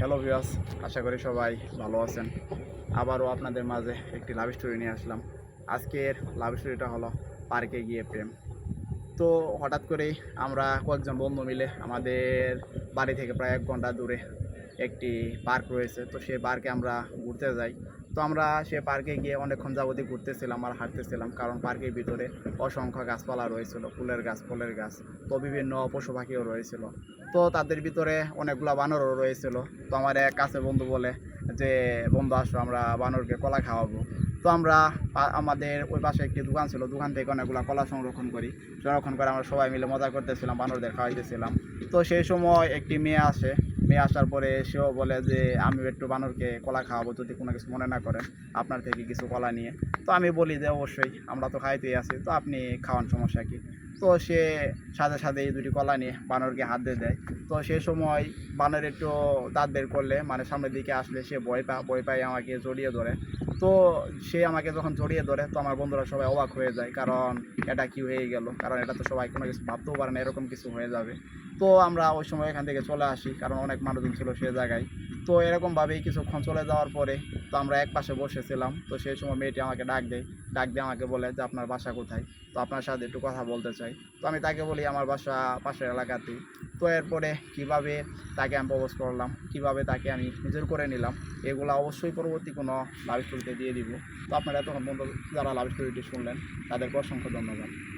Hello viewers আশা করি সবাই ভালো আছেন। আবারও আপনাদের মাঝে একটি লাভ স্টোরি নিয়ে আসলাম। আজকের লাভ স্টোরিটা হলো পার্কে গিয়ে প্রেম। তো হঠাৎ করেই আমরা কয়েকজন বন্ধু মিলে আমাদের বাড়ি থেকে প্রায় এক ঘণ্টা দূরে একটি পার্ক রয়েছে। তো সেই পার্কে আমরা ঘুরতে যাই। তো আমরা সে পার্কে গিয়ে অনেকক্ষণ যাবতই ঘুরতেছিলাম আর হাঁটতেছিলাম কারণ পার্কের ভিতরে অসংখ্য গাছপালা রয়েছিল, ফুলের গাছ, ফলের গাছ, তো বিভিন্ন পশু পাখিও রয়েছিল। তো তাদের ভিতরে অনেকগুলো বানরও রয়েছিল। তো আমার এক কাছে বন্ধু বলে যে, বন্ধু, আসো, আমরা বানরকে কলা খাওয়াবো। তো আমরা আমাদের ওই পাশে একটি দোকান ছিল, দোকান থেকে অনেকগুলো কলা সংরক্ষণ করি। সংরক্ষণ করে আমরা সবাই মিলে মজা করতেছিলাম, বানরদের খাওয়াইতেছিলাম। তো সেই সময় একটি মেয়ে আসে। মেয়ে আসার পরে সেও বলে যে আমি একটু বানরকে কলা খাওয়াবো যদি কোনো কিছু মনে না করেন আপনার থেকে কিছু কলা নিয়ে। তো আমি বলি যে, অবশ্যই, আমরা তো খাইতেই আছি। তো আপনি খাওয়ান, সমস্যা কি? তো সে সাথে সাথে এই দুটি কলা নিয়ে বানরকে হাত দিয়ে দেয়। তো সেই সময় বানর একটু দাঁত বের করলে মানে সামনের দিকে আসলে সে ভয় পা, ভয় পায় আমাকে জড়িয়ে ধরে। তো সে আমাকে যখন জড়িয়ে ধরে, তো আমার বন্ধুরা সবাই অবাক হয়ে যায়, কারণ এটা কি হয়ে গেল? কারণ এটা তো সবাই কোনো কিছু ভাবতেও পারে না, এরকম কিছু হয়ে যাবে। তো আমরা ওই সময় এখান থেকে চলে আসি, কারণ অনেক মানুষজন ছিল সে জায়গায়। তো এরকমভাবেই কিছুক্ষণ চলে যাওয়ার পরে, তো আমরা এক পাশে বসেছিলাম। তো সেই সময় মেয়েটি আমাকে ডাক দেয়, ডাক দিয়ে আমাকে বলে যে, আপনার বাসা কোথায়? তো আপনার সাথে একটু কথা বলতে চাই। তো আমি তাকে বলি, আমার বাসা পাশের এলাকাতে। তো এরপরে কীভাবে তাকে আমি প্রবেশ করলাম, কীভাবে তাকে আমি নিজের করে নিলাম, এগুলো অবশ্যই পরবর্তী কোনো লাভ স্টোরিতে দিয়ে দিব। তো আপনারা এতক্ষণ বন্ধু যারা লাভ স্টোরিটি শুনলেন, তাদেরকে অসংখ্য ধন্যবাদ।